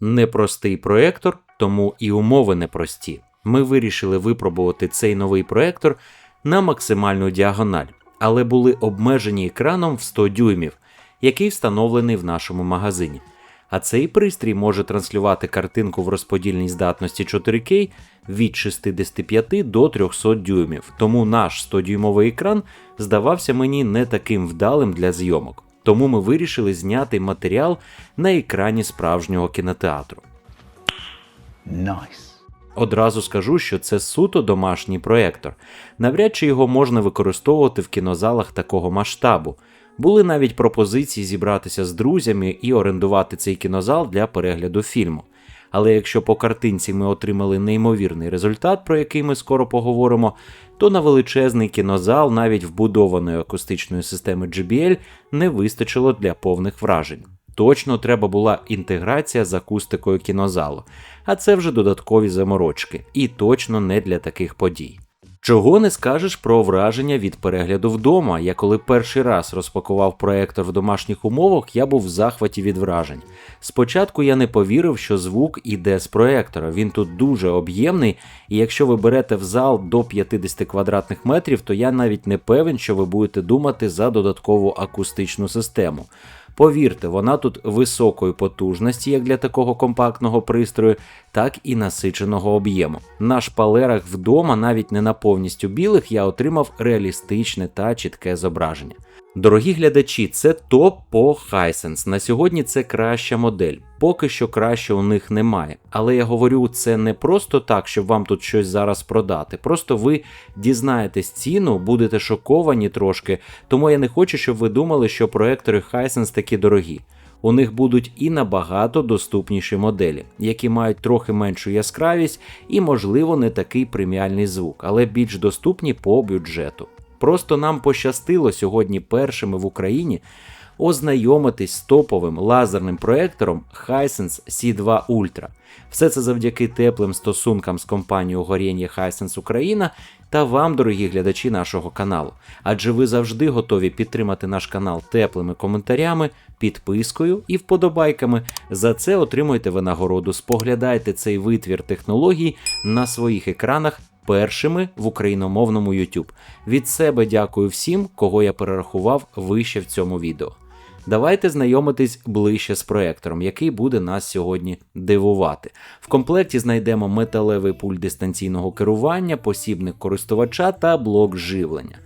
Непростий проектор, тому і умови непрості. Ми вирішили випробувати цей новий проектор на максимальну діагональ, але були обмежені екраном в 100 дюймів, який встановлений в нашому магазині. А цей пристрій може транслювати картинку в розподільній здатності 4К від 65 до 300 дюймів, тому наш 100-дюймовий екран здавався мені не таким вдалим для зйомок. Тому ми вирішили зняти матеріал на екрані справжнього кінотеатру. Nice. Одразу скажу, що це суто домашній проектор. Навряд чи його можна використовувати в кінозалах такого масштабу. Були навіть пропозиції зібратися з друзями і орендувати цей кінозал для перегляду фільму. Але якщо по картинці ми отримали неймовірний результат, про який ми скоро поговоримо, то на величезний кінозал навіть вбудованої акустичної системи JBL не вистачило для повних вражень. Точно треба була інтеграція з акустикою кінозалу, а це вже додаткові заморочки, і точно не для таких подій. Чого не скажеш про враження від перегляду вдома. Я коли перший раз розпакував проектор в домашніх умовах, я був в захваті від вражень. Спочатку я не повірив, що звук іде з проектора. Він тут дуже об'ємний, і якщо ви берете в зал до 50 квадратних метрів, то я навіть не певен, що ви будете думати за додаткову акустичну систему. Повірте, вона тут високої потужності, як для такого компактного пристрою, так і насиченого об'єму. На шпалерах вдома, навіть не на повністю білих, я отримав реалістичне та чітке зображення. Дорогі глядачі, це топ по Hisense. На сьогодні це краща модель. Поки що краще у них немає. Але я говорю це не просто так, щоб вам тут щось зараз продати. Просто ви дізнаєтесь ціну, будете шоковані трошки, тому я не хочу, щоб ви думали, що проектори Hisense такі дорогі. У них будуть і набагато доступніші моделі, які мають трохи меншу яскравість і, можливо, не такий преміальний звук, але більш доступні по бюджету. Просто нам пощастило сьогодні першими в Україні ознайомитись з топовим лазерним проектором Hisense C2 Ultra. Все це завдяки теплим стосункам з компанією горіння Hisense Україна та вам, дорогі глядачі нашого каналу. Адже ви завжди готові підтримати наш канал теплими коментарями, підпискою і вподобайками. За це отримуєте винагороду. Споглядайте цей витвір технологій на своїх екранах першими в україномовному YouTube. Від себе дякую всім, кого я перерахував вище в цьому відео. Давайте знайомитись ближче з проектором, який буде нас сьогодні дивувати. В комплекті знайдемо металевий пульт дистанційного керування, посібник користувача та блок живлення.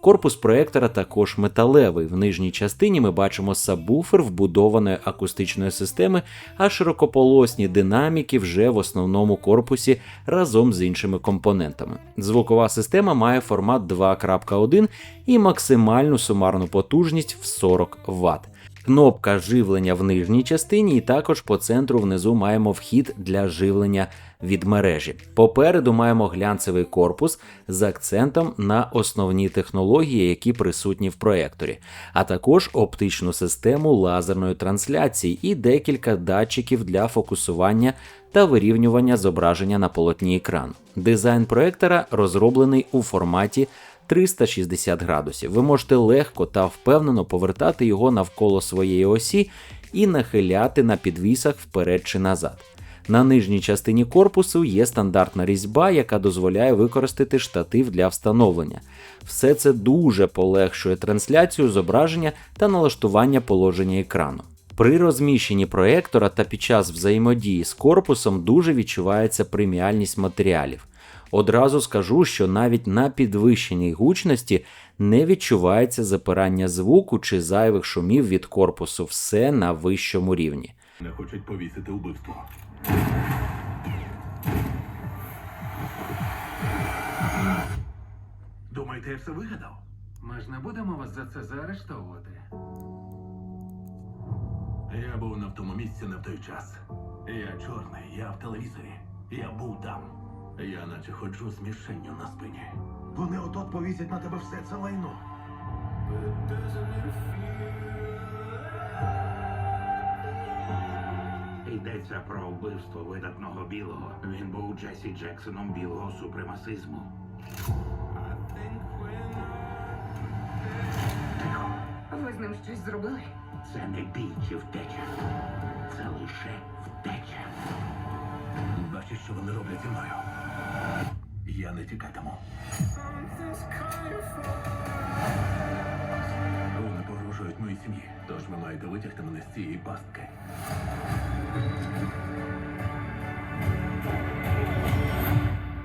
Корпус проектора також металевий. В нижній частині ми бачимо сабвуфер вбудованої акустичної системи, а широкополосні динаміки вже в основному корпусі разом з іншими компонентами. Звукова система має формат 2.1 і максимальну сумарну потужність в 40 Вт. Кнопка живлення в нижній частині, і також по центру внизу маємо вхід для живлення від мережі. Попереду маємо глянцевий корпус з акцентом на основні технології, які присутні в проекторі, а також оптичну систему лазерної трансляції і декілька датчиків для фокусування та вирівнювання зображення на полотні екрану. Дизайн проектора розроблений у форматі 360 градусів. Ви можете легко та впевнено повертати його навколо своєї осі і нахиляти на підвісах вперед чи назад. На нижній частині корпусу є стандартна різьба, яка дозволяє використати штатив для встановлення. Все це дуже полегшує трансляцію зображення та налаштування положення екрану. При розміщенні проектора та під час взаємодії з корпусом дуже відчувається преміальність матеріалів. Одразу скажу, що навіть на підвищеній гучності не відчувається запирання звуку чи зайвих шумів від корпусу, все на вищому рівні. Не хочуть повісити вбивство. Думаєте, я все вигадав? Ми ж не будемо вас за це заарештовувати. Я був не в тому місці не в той час. Я чорний, я в телевізорі. Я був там. Я наче ходжу з мішенню на спині. Вони отот повісять на тебе все це лайно. Йдеться про вбивство видатного білого. Він був Джесі Джексоном білого супремасизму. Ви з ним щось зробили? Це не бій чи втеча. Це лише втеча. Бачиш, що вони роблять зі мною. Я не тікатиму. Вони погрожують моїй сім'ї, тож ви маєте витягти мене з цієї пастки.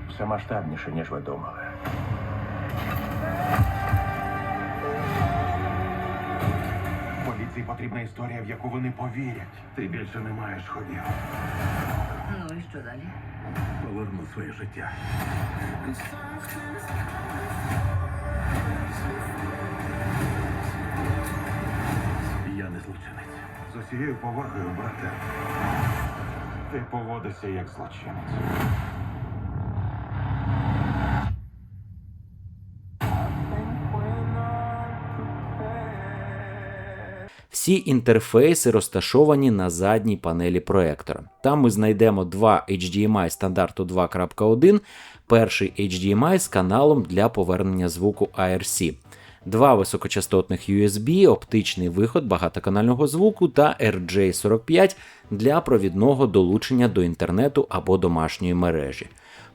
Все масштабніше, ніж ви думали. Поліції потрібна історія, в яку вони повірять. Ти більше не маєш ходів. Ну і що далі? Поверну своє життя. Усією повагою, брате. Ти поводишся як злочинець. Всі інтерфейси розташовані на задній панелі проектора. Там ми знайдемо два HDMI стандарту 2.1, перший HDMI з каналом для повернення звуку IRC, два високочастотних USB, оптичний виход багатоканального звуку та RJ45 для провідного долучення до інтернету або домашньої мережі.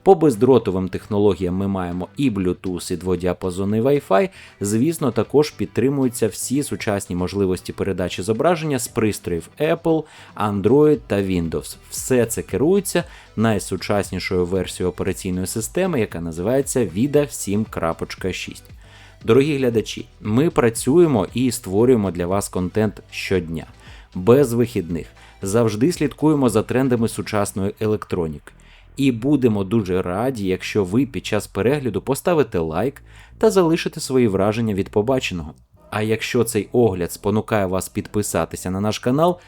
По бездротовим технологіям ми маємо і Bluetooth, і дводіапазонний Wi-Fi. Звісно, також підтримуються всі сучасні можливості передачі зображення з пристроїв Apple, Android та Windows. Все це керується найсучаснішою версією операційної системи, яка називається VIDA 7.6. Дорогі глядачі, ми працюємо і створюємо для вас контент щодня, без вихідних. Завжди слідкуємо за трендами сучасної електроніки. І будемо дуже раді, якщо ви під час перегляду поставите лайк та залишите свої враження від побаченого. А якщо цей огляд спонукає вас підписатися на наш канал,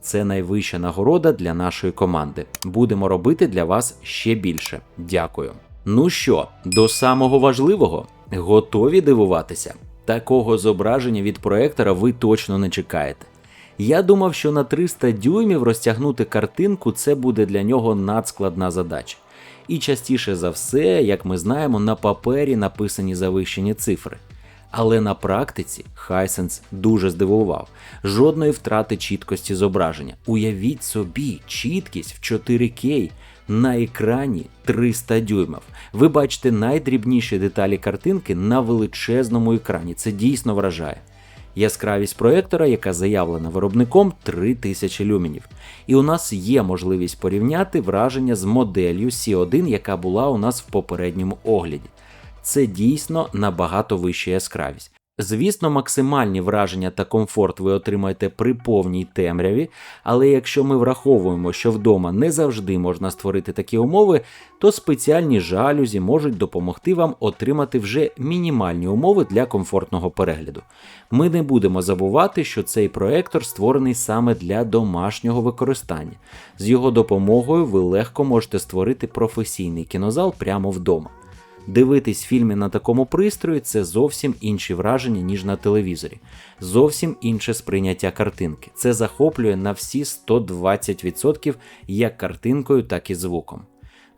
це найвища нагорода для нашої команди. Будемо робити для вас ще більше. Дякую. Ну що, до самого важливого, готові дивуватися? Такого зображення від проектора ви точно не чекаєте. Я думав, що на 300 дюймів розтягнути картинку це буде для нього надскладна задача. І частіше за все, як ми знаємо, на папері написані завищені цифри. Але на практиці Hisense дуже здивував. Жодної втрати чіткості зображення. Уявіть собі, чіткість в 4К на екрані 300 дюймів. Ви бачите найдрібніші деталі картинки на величезному екрані. Це дійсно вражає. Яскравість проектора, яка заявлена виробником 3000 люменів. І у нас є можливість порівняти враження з моделлю C1, яка була у нас в попередньому огляді. Це дійсно набагато вища яскравість. Звісно, максимальні враження та комфорт ви отримаєте при повній темряві, але якщо ми враховуємо, що вдома не завжди можна створити такі умови, то спеціальні жалюзі можуть допомогти вам отримати вже мінімальні умови для комфортного перегляду. Ми не будемо забувати, що цей проектор створений саме для домашнього використання. З його допомогою ви легко можете створити професійний кінозал прямо вдома. Дивитись фільми на такому пристрої це зовсім інші враження, ніж на телевізорі, зовсім інше сприйняття картинки. Це захоплює на всі 120% як картинкою, так і звуком.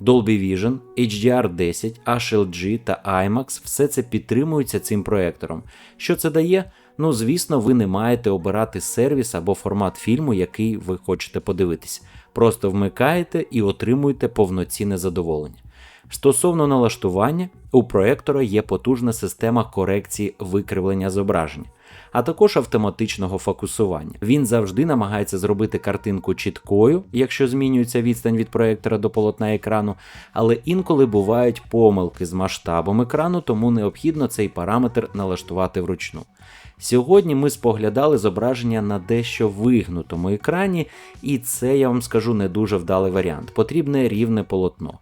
Dolby Vision, HDR10, HLG та IMAX все це підтримується цим проектором. Що це дає? Ну, звісно, ви не маєте обирати сервіс або формат фільму, який ви хочете подивитись. Просто вмикаєте і отримуєте повноцінне задоволення. Стосовно налаштування, у проектора є потужна система корекції викривлення зображення, а також автоматичного фокусування. Він завжди намагається зробити картинку чіткою, якщо змінюється відстань від проектора до полотна екрану, але інколи бувають помилки з масштабом екрану, тому необхідно цей параметр налаштувати вручну. Сьогодні ми споглядали зображення на дещо вигнутому екрані, і це я вам скажу не дуже вдалий варіант. Потрібне рівне полотно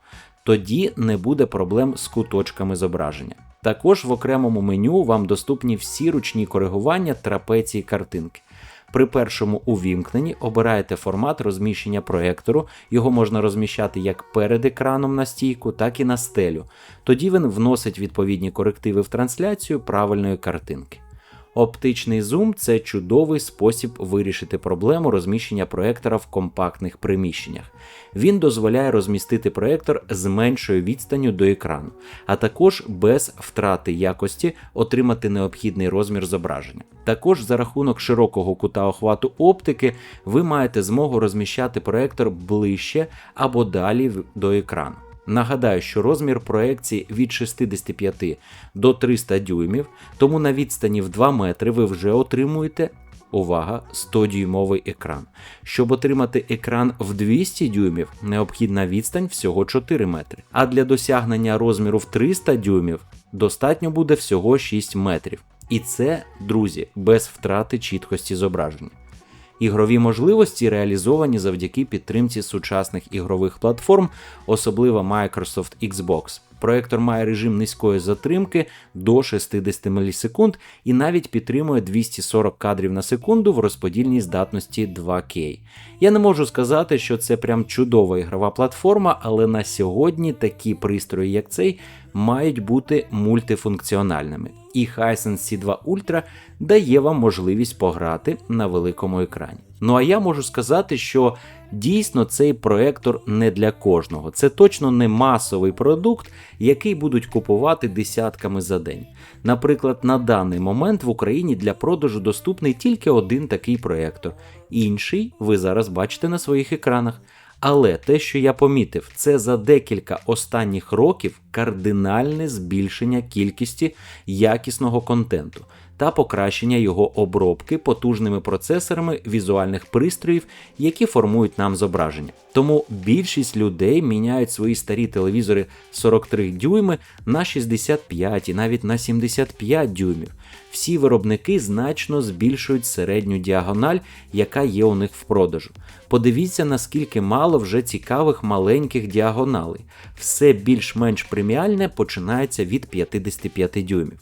тоді не буде проблем з куточками зображення. Також в окремому меню вам доступні всі ручні коригування трапеції картинки. При першому увімкненні обираєте формат розміщення проектору, його можна розміщати як перед екраном на стійку, так і на стелю. Тоді він вносить відповідні корективи в трансляцію правильної картинки. Оптичний зум це чудовий спосіб вирішити проблему розміщення проектора в компактних приміщеннях. Він дозволяє розмістити проектор з меншою відстанню до екрану, а також без втрати якості отримати необхідний розмір зображення. Також за рахунок широкого кута охвату оптики ви маєте змогу розміщати проектор ближче або далі до екрану. Нагадаю, що розмір проекції від 65 до 300 дюймів, тому на відстані в 2 метри ви вже отримуєте. Увага, 100-дюймовий екран. Щоб отримати екран в 200 дюймів, необхідна відстань всього 4 метри. А для досягнення розміру в 300 дюймів достатньо буде всього 6 метрів. І це, друзі, без втрати чіткості зображення. Ігрові можливості реалізовані завдяки підтримці сучасних ігрових платформ, особливо Microsoft Xbox. Проектор має режим низької затримки до 60 мілісекунд і навіть підтримує 240 кадрів на секунду в розподільній здатності 2К. Я не можу сказати, що це прям чудова ігрова платформа, але на сьогодні такі пристрої, як цей, мають бути мультифункціональними. І Hisense C2 Ultra дає вам можливість пограти на великому екрані. Ну а я можу сказати, що дійсно цей проектор не для кожного. Це точно не масовий продукт, який будуть купувати десятками за день. Наприклад, на даний момент в Україні для продажу доступний тільки один такий проектор. Інший ви зараз бачите на своїх екранах. Але те, що я помітив, це за декілька останніх років кардинальне збільшення кількості якісного контенту та покращення його обробки потужними процесорами візуальних пристроїв, які формують нам зображення. Тому більшість людей міняють свої старі телевізори 43 дюйми на 65 і навіть на 75 дюймів. Всі виробники значно збільшують середню діагональ, яка є у них в продажу. Подивіться, наскільки мало вже цікавих маленьких діагоналей. Все більш-менш преміальне починається від 55 дюймів.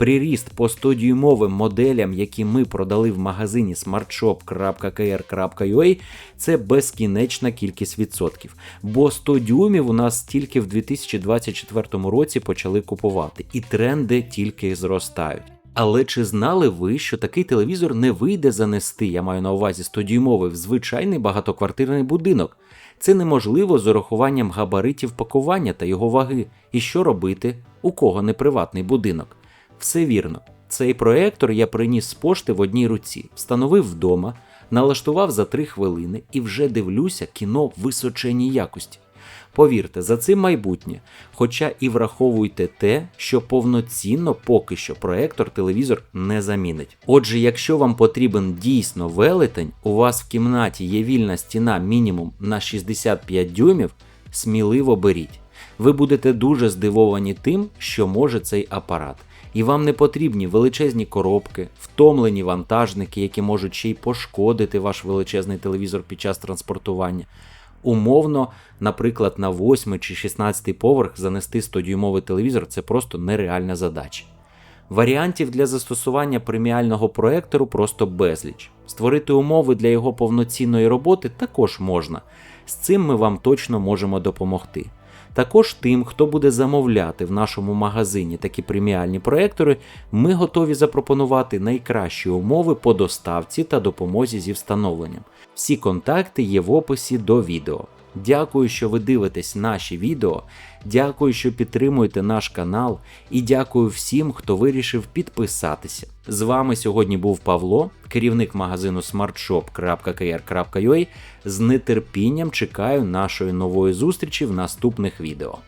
Приріст по 100-дюймовим моделям, які ми продали в магазині smartshop.kr.ua, це безкінечна кількість відсотків. Бо 100 дюймів у нас тільки в 2024 році почали купувати, і тренди тільки зростають. Але чи знали ви, що такий телевізор не вийде занести, я маю на увазі 100-дюймовий, в звичайний багатоквартирний будинок? Це неможливо з урахуванням габаритів пакування та його ваги. І що робити? У кого не приватний будинок? Все вірно. Цей проектор я приніс з пошти в одній руці, встановив вдома, налаштував за 3 хвилини і вже дивлюся кіно в височеній якості. Повірте, за цим майбутнє. Хоча і враховуйте те, що повноцінно поки що проектор телевізор не замінить. Отже, якщо вам потрібен дійсно велетень, у вас в кімнаті є вільна стіна мінімум на 65 дюймів, сміливо беріть. Ви будете дуже здивовані тим, що може цей апарат. І вам не потрібні величезні коробки, втомлені вантажники, які можуть ще й пошкодити ваш величезний телевізор під час транспортування. Умовно, наприклад, на 8 чи 16 поверх занести 100-дюймовий телевізор це просто нереальна задача. Варіантів для застосування преміального проектору просто безліч. Створити умови для його повноцінної роботи також можна. З цим ми вам точно можемо допомогти. Також тим, хто буде замовляти в нашому магазині такі преміальні проектори, ми готові запропонувати найкращі умови по доставці та допомозі зі встановленням. Всі контакти є в описі до відео. Дякую, що ви дивитесь наші відео. Дякую, що підтримуєте наш канал, і дякую всім, хто вирішив підписатися. З вами сьогодні був Павло, керівник магазину smartshop.kr.ua. З нетерпінням чекаю нашої нової зустрічі в наступних відео.